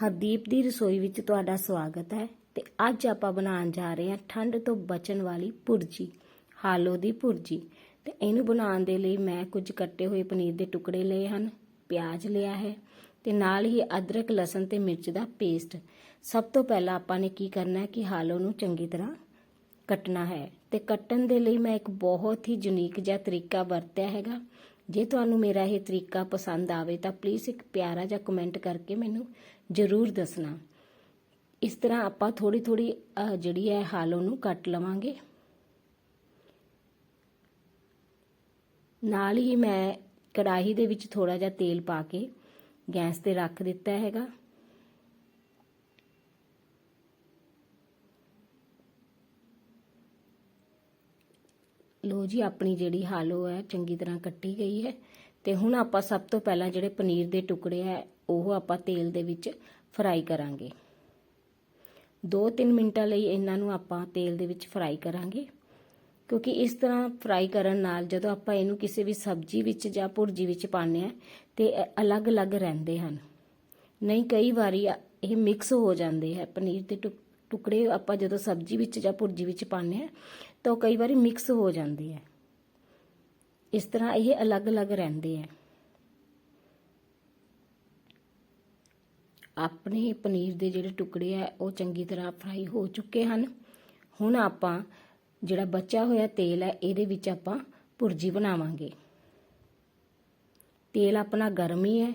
ਹਰਦੀਪ ਦੀ ਰਸੋਈ ਵਿੱਚ ਤੁਹਾਡਾ ਸਵਾਗਤ ਹੈ ਤੇ ਅੱਜ ਆਪਾਂ ਬਣਾਉਣ ਜਾ ਰਹੇ ਹਾਂ ਠੰਡ ਤੋਂ ਬਚਣ ਵਾਲੀ ਭੁਰਜੀ, ਹਾਲੋ ਦੀ ਭੁਰਜੀ। ਤੇ ਇਹਨੂੰ ਬਣਾਉਣ ਦੇ ਲਈ ਮੈਂ ਕੁਝ ਕੱਟੇ ਹੋਏ ਪਨੀਰ ਦੇ ਟੁਕੜੇ ਲਏ ਹਨ, ਪਿਆਜ਼ ਲਿਆ ਹੈ ਤੇ ਨਾਲ ਹੀ ਅਦਰਕ, ਲਸਣ ਤੇ ਮਿਰਚ ਦਾ ਪੇਸਟ। ਸਭ ਤੋਂ ਪਹਿਲਾਂ ਆਪਾਂ ਨੇ ਕੀ ਕਰਨਾ ਹੈ ਕਿ ਹਾਲੋ ਨੂੰ ਚੰਗੀ ਤਰ੍ਹਾਂ ਕੱਟਣਾ ਹੈ ਤੇ ਕੱਟਣ ਦੇ ਲਈ ਮੈਂ ਇੱਕ ਬਹੁਤ ਹੀ ਯੂਨੀਕ ਜਿਹਾ ਤਰੀਕਾ ਵਰਤਿਆ ਹੈਗਾ। ਜੇ ਤੁਹਾਨੂੰ ਮੇਰਾ ਇਹ ਤਰੀਕਾ ਪਸੰਦ ਆਵੇ ਤਾਂ ਪਲੀਜ਼ ਇੱਕ ਪਿਆਰਾ ਜਿਹਾ ਕਮੈਂਟ ਕਰਕੇ ਮੈਨੂੰ ਜ਼ਰੂਰ ਦੱਸਣਾ। ਇਸ ਤਰ੍ਹਾਂ ਆਪਾਂ ਥੋੜੀ ਥੋੜੀ ਜਿਹੜੀ ਹੈ ਹਾਲੋ ਨੂੰ ਕੱਟ ਲਵਾਂਗੇ। ਨਾਲ ਹੀ ਮੈਂ ਕੜਾਹੀ ਦੇ ਵਿੱਚ ਥੋੜਾ ਜਿਹਾ ਤੇਲ ਪਾ ਕੇ ਗੈਸ ਤੇ ਰੱਖ ਦਿੱਤਾ ਹੈਗਾ। ਲੋ ਜੀ, ਆਪਣੀ ਜਿਹੜੀ ਹਾਲੋ ਹੈ ਚੰਗੀ ਤਰ੍ਹਾਂ ਕੱਟੀ ਗਈ ਹੈ। ਤੇ ਹੁਣ ਆਪਾਂ ਸਭ ਤੋਂ ਪਹਿਲਾਂ ਜਿਹੜੇ ਪਨੀਰ ਦੇ ਟੁਕੜੇ ਹੈ ਉਹ ਆਪਾਂ ਤੇਲ ਦੇ ਵਿੱਚ ਫਰਾਈ ਕਰਾਂਗੇ। 2-3 ਮਿੰਟਾਂ ਲਈ ਇਹਨਾਂ ਨੂੰ ਆਪਾਂ ਤੇਲ ਦੇ ਵਿੱਚ ਫਰਾਈ ਕਰਾਂਗੇ। ਕਿਉਂਕਿ ਇਸ ਤਰ੍ਹਾਂ ਫਰਾਈ ਕਰਨ ਨਾਲ ਜਦੋਂ ਆਪਾਂ ਇਹਨੂੰ ਕਿਸੇ ਵੀ ਸਬਜ਼ੀ ਵਿੱਚ ਜਾਂ ਭੁਰਜੀ ਵਿੱਚ ਪਾਉਂਦੇ ਆ ਤੇ ਅਲੱਗ-ਅਲੱਗ ਰਹਿੰਦੇ ਹਨ। ਨਹੀਂ, ਕਈ ਵਾਰੀ ਇਹ ਮਿਕਸ ਹੋ ਜਾਂਦੇ ਹੈ। ਪਨੀਰ ਦੇ ਟੁਕੜੇ ਆਪਾਂ ਜਦੋਂ ਸਬਜ਼ੀ ਵਿੱਚ ਜਾਂ ਭੁਰਜੀ ਵਿੱਚ ਪਾਉਂਦੇ ਆ ਤਾਂ ਕਈ ਵਾਰੀ ਮਿਕਸ ਹੋ ਜਾਂਦੇ ਹੈ। ਇਸ ਤਰ੍ਹਾਂ ਇਹ ਅਲੱਗ-ਅਲੱਗ ਰਹਿੰਦੇ ਹੈ। ਆਪਣੇ ਪਨੀਰ ਦੇ ਜਿਹੜੇ ਟੁਕੜੇ ਆ, ਉਹ ਚੰਗੀ ਤਰ੍ਹਾਂ ਫਰਾਈ ਹੋ ਚੁੱਕੇ ਹਨ। ਹੁਣ ਆਪਾਂ ਜਿਹੜਾ ਬਚਿਆ ਹੋਇਆ ਤੇਲ ਹੈ ਇਹਦੇ ਵਿੱਚ ਆਪਾਂ ਭੁਰਜੀ ਬਣਾਵਾਂਗੇ। ਤੇਲ ਆਪਣਾ ਗਰਮ ਹੀ ਹੈ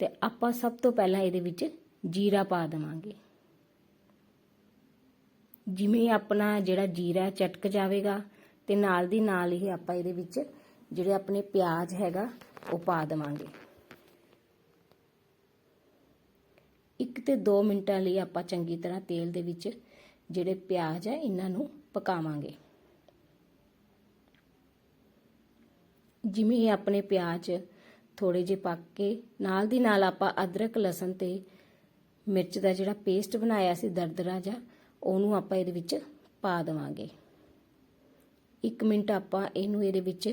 ਤੇ ਆਪਾਂ ਸਭ ਤੋਂ ਪਹਿਲਾਂ ਇਹਦੇ ਵਿੱਚ ਜੀਰਾ ਪਾ ਦੇਵਾਂਗੇ। ਜਿਵੇਂ ਆਪਣਾ ਜਿਹੜਾ ਜੀਰਾ ਚਟਕ ਜਾਵੇਗਾ ਤੇ ਨਾਲ ਦੀ ਨਾਲ ਹੀ ਆਪਾਂ ਇਹਦੇ ਵਿੱਚ ਜਿਹੜੇ ਆਪਣੇ ਪਿਆਜ਼ ਹੈਗਾ, ਉਹ ਪਾ ਦੇਵਾਂਗੇ ਇੱਕ ਤੇ 2 ਮਿੰਟਾਂ ਲਈ ਆਪਾਂ ਚੰਗੀ ਤਰ੍ਹਾਂ ਤੇਲ ਦੇ ਵਿੱਚ ਜਿਹੜੇ ਪਿਆਜ਼ ਹੈ ਇਹਨਾਂ ਨੂੰ ਪਕਾਵਾਂਗੇ। ਜਿਵੇਂ ਇਹ ਆਪਣੇ ਪਿਆਜ਼ ਥੋੜੇ ਜਿਹੇ ਪੱਕ ਕੇ, ਨਾਲ ਦੀ ਨਾਲ ਆਪਾਂ ਅਦਰਕ, ਲਸਣ ਤੇ ਮਿਰਚ ਦਾ ਜਿਹੜਾ ਪੇਸਟ ਬਣਾਇਆ ਸੀ, ਦਰਦਰਾ ਜਿਹਾ, ਉਹਨੂੰ ਆਪਾਂ ਇਹਦੇ ਵਿੱਚ ਪਾ ਦੇਵਾਂਗੇ। 1 ਮਿੰਟ ਆਪਾਂ ਇਹਨੂੰ ਇਹਦੇ ਵਿੱਚ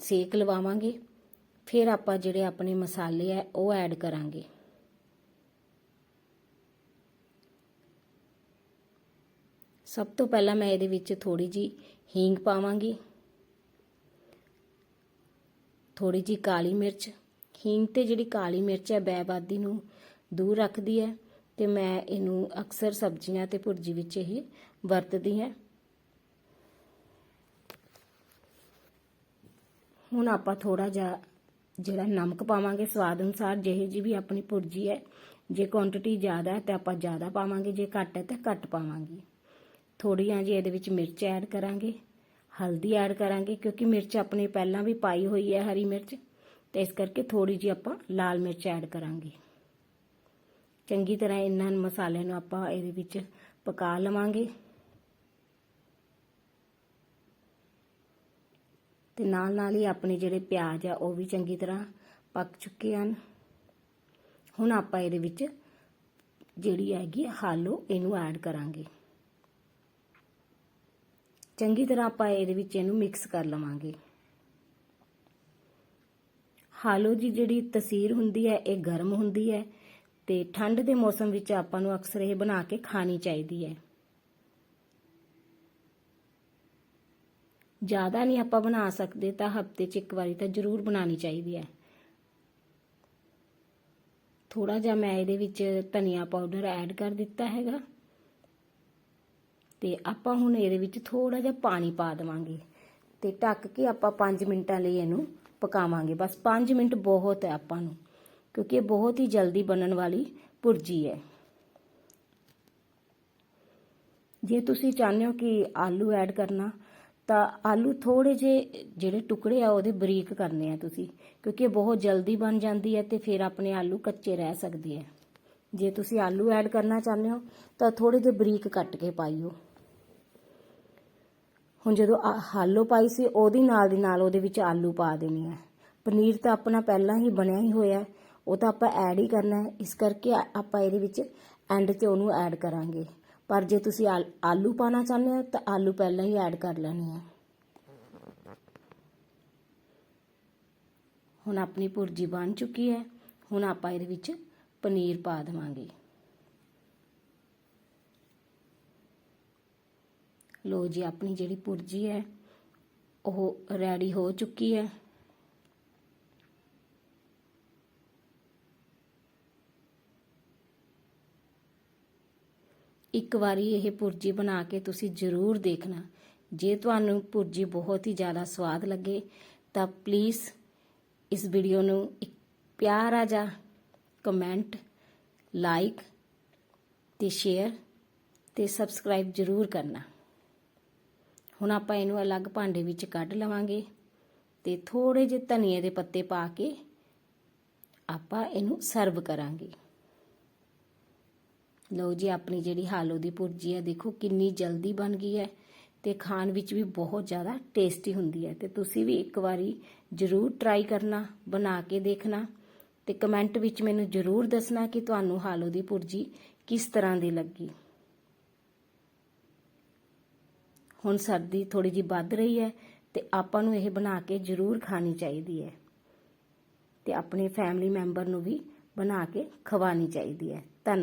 ਸੇਕ ਲਵਾਵਾਂਗੇ। ਫਿਰ ਆਪਾਂ ਜਿਹੜੇ ਆਪਣੇ ਮਸਾਲੇ ਆ, ਉਹ ਐਡ ਕਰਾਂਗੇ। ਸਭ ਤੋਂ ਪਹਿਲਾਂ ਮੈਂ ਇਹਦੇ ਵਿੱਚ ਥੋੜੀ ਜੀ ਹੀਂਗ ਪਾਵਾਂਗੀ। ਥੋੜੀ ਜੀ ਕਾਲੀ ਮਿਰਚ। ਹੀਂਗ ਤੇ ਜਿਹੜੀ ਕਾਲੀ ਮਿਰਚ ਹੈ, ਬੈਬਾਦੀ ਨੂੰ ਦੂਰ ਰੱਖਦੀ ਹੈ ਤੇ ਮੈਂ ਇਹਨੂੰ ਅਕਸਰ ਸਬਜ਼ੀਆਂ ਤੇ ਭੁਰਜੀ ਵਿੱਚ ਇਹ ਵਰਤਦੀ ਹਾਂ। ਹੁਣ ਆਪਾਂ ਥੋੜਾ ਜਿਹਾ ਜਿਹੜਾ ਨਮਕ ਪਾਵਾਂਗੇ, ਸਵਾਦ ਅਨੁਸਾਰ, ਜਿਹੇ ਜੀ ਵੀ ਆਪਣੀ ਭੁਰਜੀ ਹੈ, ਜੇ ਕੁਆਂਟੀਟੀ ਜ਼ਿਆਦਾ ਹੈ ਤਾਂ ਆਪਾਂ ਜ਼ਿਆਦਾ ਪਾਵਾਂਗੇ, ਜੇ ਘੱਟ ਹੈ ਤਾਂ ਘੱਟ ਪਾਵਾਂਗੇ। ਥੋੜੀਆਂ ਜਿਹੀ ਇਹਦੇ ਵਿੱਚ ਮਿਰਚ ਐਡ ਕਰਾਂਗੇ, ਹਲਦੀ ਐਡ ਕਰਾਂਗੇ, ਕਿਉਂਕਿ ਮਿਰਚ ਆਪਣੇ ਪਹਿਲਾਂ ਵੀ ਪਾਈ ਹੋਈ ਹੈ ਹਰੀ ਮਿਰਚ, ਤੇ ਇਸ ਕਰਕੇ ਥੋੜੀ ਜਿਹੀ ਆਪਾਂ ਲਾਲ ਮਿਰਚ ਐਡ ਕਰਾਂਗੇ। ਚੰਗੀ ਤਰ੍ਹਾਂ ਇਹਨਾਂ ਮਸਾਲਿਆਂ ਨੂੰ ਆਪਾਂ ਇਹਦੇ ਵਿੱਚ ਪਕਾ ਲਵਾਂਗੇ। ਤੇ ਨਾਲ ਨਾਲ ਹੀ ਆਪਣੇ ਜਿਹੜੇ ਪਿਆਜ਼ ਆ, ਉਹ ਵੀ ਚੰਗੀ ਤਰ੍ਹਾਂ ਪੱਕ ਚੁੱਕੇ ਹਨ। ਹੁਣ ਆਪਾਂ ਇਹਦੇ ਵਿੱਚ ਜਿਹੜੀ ਹੈਗੀ ਹਾਲੋ ਇਹਨੂੰ ਐਡ ਕਰਾਂਗੇ। ਚੰਗੀ ਤਰ੍ਹਾਂ ਆਪਾਂ ਇਹਦੇ ਵਿੱਚ ਇਹਨੂੰ ਮਿਕਸ ਕਰ ਲਵਾਂਗੇ। ਹਾਲੋ ਜੀ, ਜਿਹੜੀ ਤਸੀਰ ਹੁੰਦੀ ਹੈ, ਇਹ ਗਰਮ ਹੁੰਦੀ ਹੈ ਤੇ ਠੰਡ ਦੇ ਮੌਸਮ ਵਿੱਚ ਆਪਾਂ ਨੂੰ ਅਕਸਰ ਇਹ ਬਣਾ ਕੇ ਖਾਣੀ ਚਾਹੀਦੀ ਹੈ। ਜ਼ਿਆਦਾ ਨਹੀਂ ਆਪਾਂ ਬਣਾ ਸਕਦੇ, ਤਾਂ ਹਫ਼ਤੇ 'ਚ ਇੱਕ ਵਾਰੀ ਤਾਂ ਜ਼ਰੂਰ ਬਣਾਣੀ ਚਾਹੀਦੀ ਹੈ। ਥੋੜਾ ਜਿਹਾ ਮੈਂ ਇਹਦੇ ਵਿੱਚ ਧਨੀਆ ਪਾਊਡਰ ਐਡ ਕਰ ਦਿੱਤਾ ਹੈਗਾ। ਤੇ ਆਪਾਂ ਹੁਣ ਇਹਦੇ ਵਿੱਚ ਥੋੜਾ ਜਿਹਾ ਪਾਣੀ ਪਾ ਦੇਵਾਂਗੇ ਤੇ ਢੱਕ ਕੇ ਆਪਾਂ 5 ਮਿੰਟਾਂ ਲਈ ਇਹਨੂੰ ਪਕਾਵਾਂਗੇ। ਬਸ 5 ਮਿੰਟ ਬਹੁਤ ਹੈ ਆਪਾਂ ਨੂੰ, ਕਿਉਂਕਿ ਇਹ ਬਹੁਤ ਹੀ ਜਲਦੀ ਬਣਨ ਵਾਲੀ ਭੁਰਜੀ ਹੈ। ਜੇ ਤੁਸੀਂ ਚਾਹੁੰਦੇ ਹੋ ਕਿ ਆਲੂ ਐਡ ਕਰਨਾ, ਤਾਂ ਆਲੂ ਥੋੜੇ ਜਿਹੇ ਜਿਹੜੇ ਟੁਕੜੇ ਆ ਉਹਦੇ ਬਰੀਕ ਕਰਨੇ ਆ ਤੁਸੀਂ, ਕਿਉਂਕਿ ਇਹ ਬਹੁਤ ਜਲਦੀ ਬਣ ਜਾਂਦੀ ਹੈ ਤੇ ਫਿਰ ਆਪਣੇ ਆਲੂ ਕੱਚੇ ਰਹਿ ਸਕਦੇ ਆ। ਜੇ ਤੁਸੀਂ ਆਲੂ ਐਡ ਕਰਨਾ ਚਾਹੁੰਦੇ ਹੋ, ਤਾਂ ਥੋੜੇ ਜਿਹੇ ਬਰੀਕ ਕੱਟ ਕੇ ਪਾਈਓ। ਹੁਣ ਜਦੋਂ ਹਾਲੋ ਪਾਈ ਸੀ, ਉਹਦੀ ਨਾਲ ਦੀ ਨਾਲ ਉਹਦੇ ਵਿੱਚ ਆਲੂ ਪਾ ਦੇਣੇ ਆ। ਪਨੀਰ ਤਾਂ ਆਪਣਾ ਪਹਿਲਾਂ ਹੀ ਬਣਿਆ ਹੀ ਹੋਇਆ ਉਹ ਤਾਂ ਆਪਾਂ ਐਡ ਹੀ ਕਰਨਾ ਹੈ। ਇਸ ਕਰਕੇ ਆਪਾਂ ਇਹਦੇ ਵਿੱਚ ਐਂਡ ਤੇ ਉਹਨੂੰ ਐਡ ਕਰਾਂਗੇ। ਪਰ ਜੇ ਤੁਸੀਂ ਆਲੂ ਪਾਣਾ ਚਾਹੁੰਦੇ ਹੋ, ਤਾਂ ਆਲੂ ਪਹਿਲਾਂ ਹੀ ਐਡ ਕਰ ਲੈਣੇ ਆ। ਹੁਣ ਆਪਣੀ ਭੁਰਜੀ ਬਣ ਚੁੱਕੀ ਹੈ। ਹੁਣ ਆਪਾਂ ਇਹਦੇ ਵਿੱਚ ਪਨੀਰ ਪਾ ਦੇਵਾਂਗੇ। ਲੋ ਜੀ, ਆਪਣੀ ਜਿਹੜੀ ਪੁਰਜੀ ਹੈ, ਉਹ ਰੈਡੀ ਹੋ ਚੁੱਕੀ ਹੈ। ਇੱਕ ਵਾਰੀ ਇਹ ਪੁਰਜੀ ਬਣਾ ਕੇ ਤੁਸੀਂ ਜ਼ਰੂਰ ਦੇਖਣਾ। ਜੇ ਤੁਹਾਨੂੰ ਪੁਰਜੀ ਬਹੁਤ ਹੀ ਜ਼ਿਆਦਾ ਸਵਾਦ ਲੱਗੇ, ਤਾਂ ਪਲੀਜ਼ ਇਸ ਵੀਡੀਓ ਨੂੰ ਇੱਕ ਪਿਆਰਾ ਜਿਹਾ ਕਮੈਂਟ ਲਾਈਕ ਤੇ ਸ਼ੇਅਰ ਤੇ ਸਬਸਕ੍ਰਾਈਬ ਜ਼ਰੂਰ ਕਰਨਾ। ਹੁਣ ਆਪਾਂ ਇਹਨੂੰ ਅਲੱਗ ਭਾਂਡੇ ਵਿੱਚ ਕੱਢ ਲਵਾਂਗੇ ਤੇ ਥੋੜੇ ਜਿਹੇ ਧਨੀਏ ਦੇ ਪੱਤੇ ਪਾ ਕੇ ਆਪਾਂ ਇਹਨੂੰ ਸਰਵ ਕਰਾਂਗੇ। ਲਓ ਜੀ, ਆਪਣੀ ਜਿਹੜੀ ਹਾਲੋ ਦੀ ਭੁਰਜੀ ਹੈ ਦੇਖੋ ਕਿੰਨੀ ਜਲਦੀ ਬਣ ਗਈ ਹੈ ਤੇ ਖਾਣ ਵਿੱਚ ਵੀ ਬਹੁਤ ਜ਼ਿਆਦਾ ਟੇਸਟੀ ਹੁੰਦੀ ਹੈ ਤੇ ਤੁਸੀਂ ਵੀ ਇੱਕ ਵਾਰੀ ਜ਼ਰੂਰ ਟਰਾਈ ਕਰਨਾ, ਬਣਾ ਕੇ ਦੇਖਣਾ ਤੇ ਕਮੈਂਟ ਵਿੱਚ ਮੈਨੂੰ ਜ਼ਰੂਰ ਦੱਸਣਾ ਕਿ ਤੁਹਾਨੂੰ ਹਾਲੋ ਦੀ ਭੁਰਜੀ ਕਿਸ ਤਰ੍ਹਾਂ ਦੀ ਲੱਗੀ। ਹੁਣ ਸਰਦੀ ਥੋੜੀ ਜੀ ਵੱਧ ਰਹੀ ਹੈ ਤੇ ਆਪਾਂ ਨੂੰ ਇਹ ਬਣਾ ਕੇ ਜ਼ਰੂਰ ਖਾਣੀ ਚਾਹੀਦੀ ਹੈ। ਤੇ ਆਪਣੇ ਫੈਮਿਲੀ ਮੈਂਬਰ ਨੂੰ ਵੀ ਬਣਾ ਕੇ ਖਵਾਣੀ ਚਾਹੀਦੀ ਹੈ। ਧੰਨਵਾਦ।